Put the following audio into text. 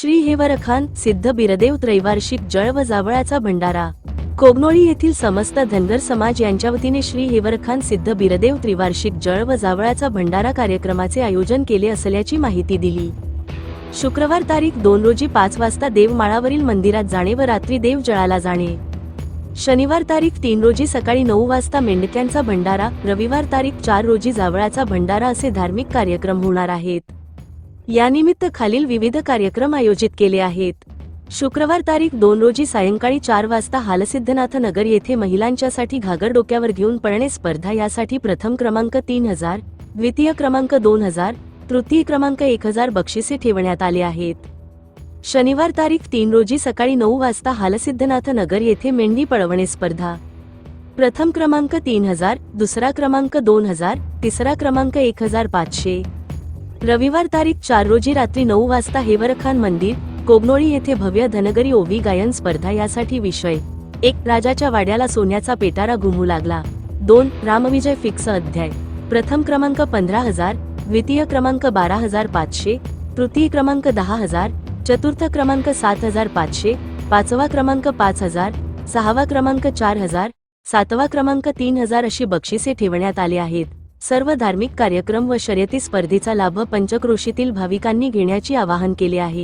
श्री हेवरखान सिद्ध बिरदेव त्रैवार्षिक जळ व जावळाचा भंडारा. कोगनोळी येथील समस्त धनगर समाज यांच्या वतीने श्री हेवरखान सिद्ध बिरदेव त्रिवार्षिक जळ व जावळाचा भंडारा कार्यक्रमाचे आयोजन केले असल्याची माहिती दिली. शुक्रवार तारीख दोन रोजी पाच वाजता देवमाळावरील मंदिरात जाणे व रात्री देव जळाला जाणे. शनिवार तारीख तीन रोजी सकाळी नऊ वाजता मेंढक्यांचा भंडारा रविवार तारीख चार रोजी जावळाचा भंडारा असे धार्मिक कार्यक्रम होणार आहेत. यानिमित्त खालील विविध कार्यक्रम आयोजित केले आहेत. शुक्रवार तारीख दोन रोजी सायंकाळी चार वाजता हालसिद्धनाथ नगर येथे महिलांच्यासाठी घागर डोक्यावर घेऊन पळणे स्पर्धा यासाठी प्रथम क्रमांक तीन हजार द्वितीय क्रमांक दोन हजार तृतीय क्रमांक एक हजार बक्षिसे ठेवण्यात आले आहेत. शनिवार तारीख तीन रोजी सकाळी नऊ वाजता हालसिद्धनाथ नगर येथे मेंढी पळवणे स्पर्धा. प्रथम क्रमांक तीन हजार दुसरा क्रमांक दोन हजार तिसरा क्रमांक एक हजार पाचशे. रविवार तारीख चार रोजी रात्री नऊ वाजता हेवरखान मंदिर कोगनोळी येथे भव्य धनगरी ओवी गायन स्पर्धा यासाठी विषय. एक राजाच्या वाड्याला सोन्याचा पेटारा घुमू लागला. दोन रामविजय फिक्स अध्याय. प्रथम क्रमांक पंधरा हजार द्वितीय क्रमांक बारा हजार पाचशे तृतीय क्रमांक दहा हजार चतुर्थ क्रमांक सात हजार पाचशे पाचवा क्रमांक पाच हजार सहावा क्रमांक चार हजार सातवा क्रमांक तीन हजार अशी बक्षिसे ठेवण्यात आली आहेत. सर्व धार्मिक कार्यक्रम व शर्यती स्पर्धेचा लाभ पंचक्रोशीतील भाविकांनी घेण्याचे आवाहन केले आहे.